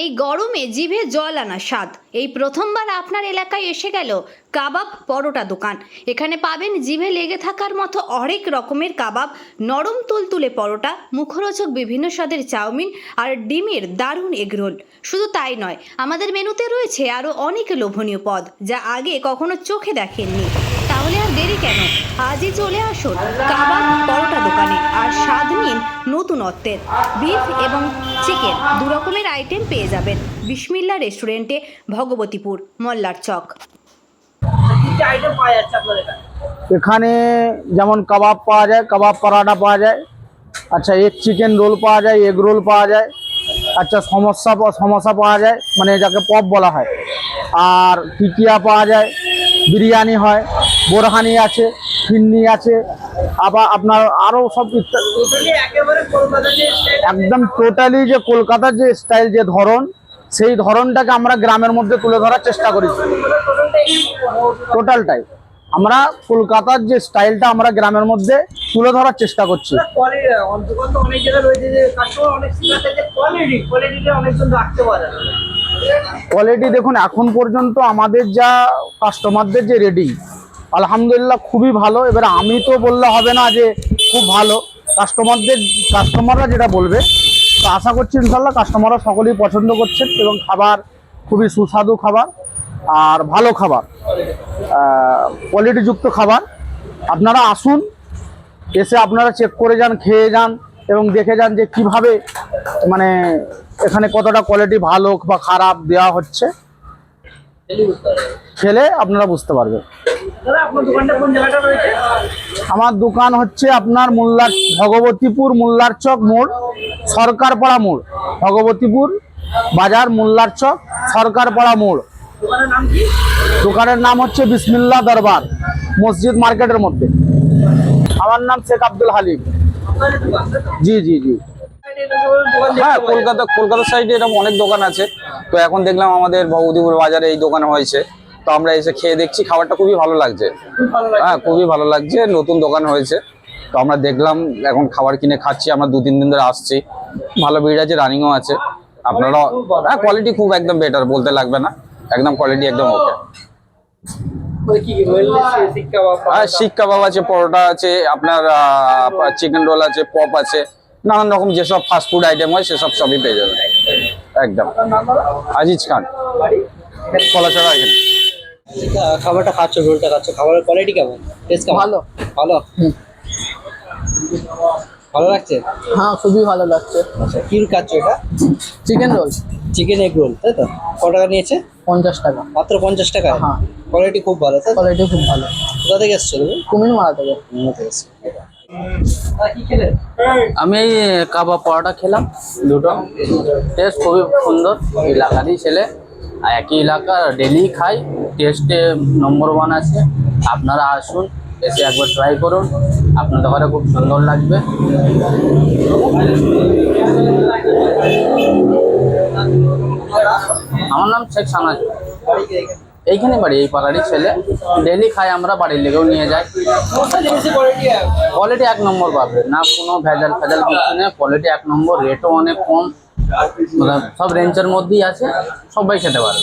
এই গরমে জিভে জল আনা স্বাদ। এই প্রথমবার আপনার এলাকায় এসে গেল কাবাব পরোটা দোকান। এখানে পাবেন জিভে লেগে থাকার মতো অনেক রকমের কাবাব, নরম তুলতুলে পরোটা, মুখরোচক বিভিন্ন স্বাদের চাউমিন আর ডিমের দারুণ এগরোল শুধু তাই নয়, আমাদের মেনুতে রয়েছে আরও অনেক লোভনীয় পদ যা আগে কখনো চোখে দেখেননি তাহলে আর দেরি কেন আজই চলে আসুন কাবাব পরোটা দোকানে আর স্বাদ নিন নতুনত্বের বিফ এবং চিকেন দু রকমের আইটেম পেয়ে যাবেন। বিসমিল্লা রেস্টুরেন্টে ভগবতীপুর মল্লার চক। এখানে এখানে যেমন কাবাব পাওয়া যায় কাবাব পরাঠা পাওয়া যায়। আচ্ছা এগ চিকেন রোল পাওয়া যায় এগ রোল পাওয়া যায়। আচ্ছা সমস্যা সমস্যা পাওয়া যায় মানে যাকে পপ বলা হয়। আর টিকিয়া পাওয়া যায় বিরিয়ানি হয় বোরহানি আছে। ফিন্নি আছে, আবার আপনার আরও সব একদম টোটালি যে কলকাতার যে স্টাইল যে ধরন, সেই ধরনটাকে আমরা গ্রামের মধ্যে তুলে ধরার চেষ্টা করেছি টোটালটাই আমরা কলকাতার যে স্টাইলটা আমরা গ্রামের মধ্যে তুলে ধরার চেষ্টা করছি। কোয়ালিটি দেখুন, এখন পর্যন্ত আমাদের যা কাস্টমারদের যে রেডিং আলহামদুলিল্লাহ খুবই ভালো। এবার আমি তো বললে হবে না যে খুব ভালো। কাস্টমারদের কাস্টমাররা যেটা বলবে, তো আশা করছি ইনশাল্লাহ কাস্টমাররা সকলেই পছন্দ করছেন এবং খাবার খুবই সুস্বাদু খাবার আর ভালো খাবার কোয়ালিটিযুক্ত খাবার। আপনারা আসুন, এসে আপনারা চেক করে যান, খেয়ে যান এবং দেখে যান যে কীভাবে মানে এখানে কতটা কোয়ালিটি ভালো বা খারাপ দেওয়া হচ্ছে। খেলে আপনারা বুঝতে পারবেন। আমার দোকান হচ্ছে আপনার মোল্লার ভগবতীপুর মোল্লার চক মোড় সরকারপাড়া মোড়। ভগবতীপুর বাজার মোল্লার চক সরকারপাড়া মোড়। দোকানের নাম কি? দোকানের নাম হচ্ছে বিসমিল্লা দরবার মসজিদ মার্কেটের মধ্যে। আমার নাম শেখ আব্দুল হালিম? জি জি জি। হ্যাঁ। কলকাতা কলকাতা সাইডে এরকম অনেক দোকান আছে। তো এখন দেখলাম আমাদের ভগবতীপুর বাজারে এই দোকান হয়েছে। তো আমরা এসে খেয়ে দেখছি খাবারটা খুবই ভালো লাগছে। হ্যাঁ খুবই ভালো লাগছে নতুন দোকান হয়েছে। তো আমরা দেখলাম এখন খাবার কিনে খাচ্ছি আমরা দু তিন দিন ধরে আসছি। ভালো ভিড় আছে রানিংও আছে। আপনারা হ্যাঁ কোয়ালিটি খুব একদম বেটার বলতে লাগবে না। একদম কোয়ালিটি একদম ওকে বা হ্যাঁ শিক কাবাব আছে পরোটা আছে আপনার চিকেন রোল আছে পপ আছে নানান রকম যেসব ফাস্ট ফুড আইটেম হয় সেসব সবই পেয়ে যাবেন। একদম। আজিজ খান। কলাছড়া এখানে খাবারটা খাচ্ছ রোলটা খাচ্ছ খাবারের কোয়ালিটি কেমন? টেস্ট কেমন? ভালো। ভালো? ভালো লাগছে? হ্যাঁ খুবই ভালো লাগছে। আচ্ছা কি খাচ্ছ এটা? Chicken roll chicken egg roll তাই তো? ক টাকা নিয়েছে? পঞ্চাশ টাকা। মাত্র পঞ্চাশ টাকা হ্যাঁ। কোয়ালিটি খুব ভালো তাই কোয়ালিটি খুব ভালো। কোথা থেকে এসছো তুমি? কুমির মারা থেকে। মুম্বাই থেকে এসছো। দাদা কি খেলেন আমি কাবাব পরোটা খেলাম দুটো। টেস্ট খুবই সুন্দর এলাকারই ছেলে। আর একই এলাকা ডেলি খাই। টেস্টে নম্বর ওয়ান আছে। আপনারা আসুন, এসে একবার ট্রাই করুন। আপনাদের ঘরে খুব সুন্দর লাগবে। আমার নাম শেখ সানাজ এইখানে বাড়ি, এই পাড়ারই ছেলে। ডেলি খাই আমরা, বাড়ির লেগেও নিয়ে যাই। কোয়ালিটি কোয়ালিটি এক নম্বর পাবে। না কোনো ভেজাল ফেজাল কিছু নেই। কোয়ালিটি এক নম্বর রেটও অনেক কম। মানে সব রেঞ্জের মধ্যেই আছে। সবাই খেতে পারে